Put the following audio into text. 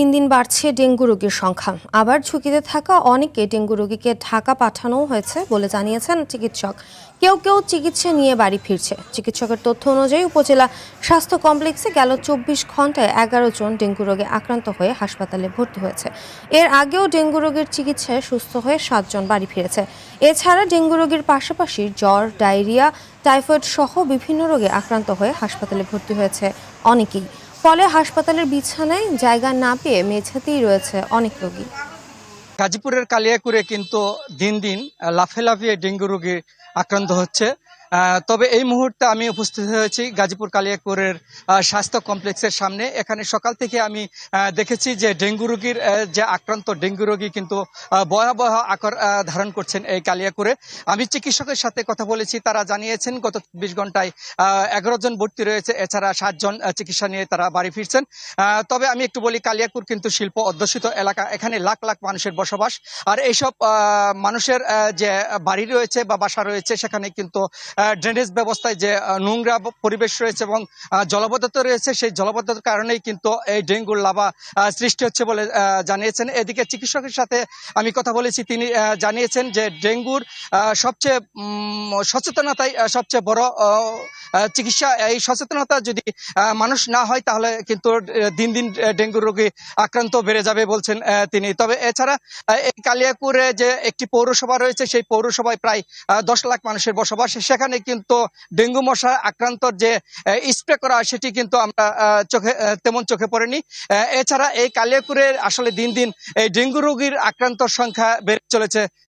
দিন দিন বাড়ছে ডেঙ্গু রোগীর সংখ্যা। আবার ঝুঁকিতে থাকা অনেকে ডেঙ্গু রোগীকে ঢাকা পাঠানো হয়েছে বলে জানিয়েছেন চিকিৎসক। কেউ কেউ চিকিৎসা নিয়ে বাড়ি ফিরছে। চিকিৎসকের তথ্য অনুযায়ী উপজেলা স্বাস্থ্য কমপ্লেক্সে গেল চব্বিশ ঘন্টায় এগারো জন ডেঙ্গু রোগে আক্রান্ত হয়ে হাসপাতালে ভর্তি হয়েছে। এর আগেও ডেঙ্গু রোগের চিকিৎসায় সুস্থ হয়ে সাতজন বাড়ি ফিরেছে। এছাড়া ডেঙ্গু রোগীর পাশাপাশি জ্বর, ডায়রিয়া, টাইফয়েড সহ বিভিন্ন রোগে আক্রান্ত হয়ে হাসপাতালে ভর্তি হয়েছে অনেকেই। ফলে হাসপাতালের বিছানায় জায়গা না পেয়ে মেঝেতেই রয়েছে অনেক রোগী। গাজীপুরের কালিয়াকুরে কিন্তু দিন দিন লাফে লাফিয়ে ডেঙ্গু রোগী আক্রান্ত হচ্ছে। তবে এই মুহূর্তে আমি উপস্থিত হয়েছি গাজীপুর কালিয়াকুরের আহ, স্বাস্থ্য কমপ্লেক্সের সামনে। এখানে সকাল থেকে আমি দেখেছি যে ডেঙ্গু রোগীর যে আক্রান্ত ডেঙ্গু রোগী কিন্তু ভয়াবহ আকার ধারণ করছেন এই কালিয়াকুরে। আমি চিকিৎসকের সাথে কথা বলেছি তারা জানিয়েছেন গত চব্বিশ ঘন্টায় এগারো জন ভর্তি রয়েছে এছাড়া সাতজন চিকিৎসা নিয়ে তারা বাড়ি ফিরছেন। তবে আমি একটু বলি কালিয়াকুর কিন্তু শিল্প অধ্যুষিত এলাকা এখানে লাখ লাখ মানুষের বসবাস। আর এইসব মানুষের যে বাড়ি রয়েছে বা বাসা রয়েছে সেখানে কিন্তু ড্রেনেজ ব্যবস্থায় যে নোংরা পরিবেশ রয়েছে এবং জলবদ্ধতা রয়েছে সেই জলবদ্ধতার কারণেই কিন্তু এই ডেঙ্গুর লাভা সৃষ্টি হচ্ছে বলে জানিয়েছেন। এদিকে চিকিৎসকের সাথে আমি কথা বলেছি তিনি জানিয়েছেন যে ডেঙ্গুর সবচেয়ে সচেতনতাই সবচেয়ে বড় চিকিৎসা। এই সচেতনতা যদি মানুষ না হয় তাহলে কিন্তু দিন দিন আহ, ডেঙ্গু রোগে আক্রান্ত বেড়ে যাবে বলছেন তিনি। তবে এছাড়া এই কালিয়াকুরে যে একটি পৌরসভা রয়েছে সেই পৌরসভায় প্রায় দশ লাখ মানুষের বসবাস। সেখানে কিন্তু ডেঙ্গু মশা আক্রান্ত যে স্প্রে করা হয় সেটি কিন্তু আমরা চোখে তেমন চোখে পড়েনি। এছাড়া এই কালিয়াকুরে আসলে দিন দিন এই ডেঙ্গু রোগীর আক্রান্তর সংখ্যা বেড়ে চলেছে।